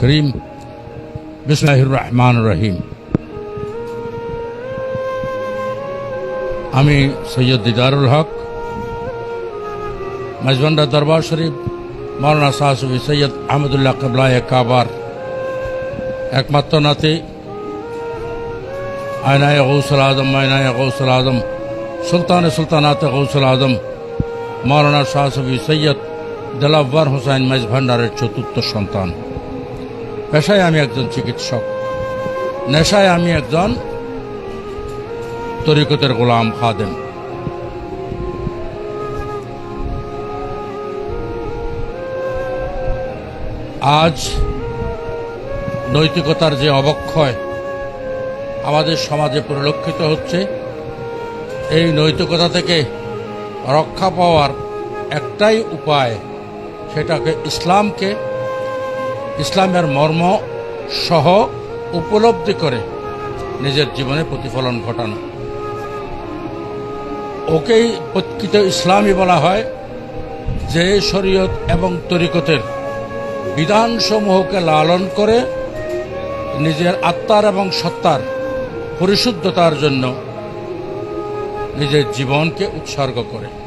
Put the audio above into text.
করিম বিসমিল্লাহির রহমান রহিম। আমি সৈয়দ দিদারুল হক, মজবন্ডা দরবার শরীফ, মৌলানা সাহসুফি সৈয়দ আহমদুল্লাহ কবলায় কাবার একমাত্র নাতি, আয়নায় গৌসুল আজম, আয়নায় গৌসুল আজম, সুলতান সুলতানাত গৌসুল আজম, মৌলানা শাহসুফি সৈয়দ দেলাব্বার হোসাইন মাজভান্ডারের চতুর্থ সন্তান। পেশায় আমি একজন চিকিৎসক। নেশায় আমি একজন তরিকতের গোলাম খাদেম। আজ নৈতিকতার যে অবক্ষয় আমাদের সমাজে পরিলক্ষিত হচ্ছে, এই নৈতিকতা থেকে রক্ষা পাওয়ার একটাই উপায়, সেটাকে ইসলামকে ইসলামের মর্ম সহ উপলব্ধি করে নিজের জীবনে প্রতিফলন ঘটানো। ওকেই প্রকৃত ইসলামই বলা হয়, যে শরীয়ত এবং তরিকতের বিধানসমূহকে লালন করে নিজের আত্মার এবং সত্তার পরিশুদ্ধতার জন্য নিজের জীবনকে উৎসর্গ করে।